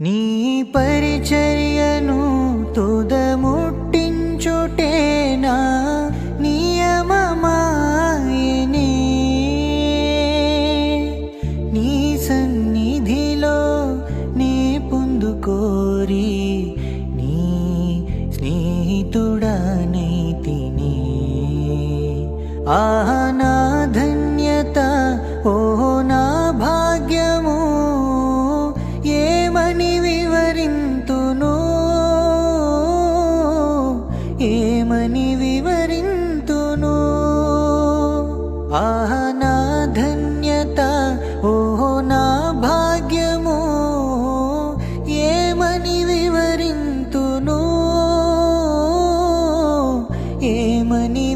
నీ పరిచర్యను తుదముట్టించుటేనా? నియమమాయనే. నీ సన్నిధిలో నీ పొందుకోరి నీ స్నేహితుడనైతిని ఆనా ధన్యత ఓ నా భాగ్యము ఏమని వివరింతును ఏమని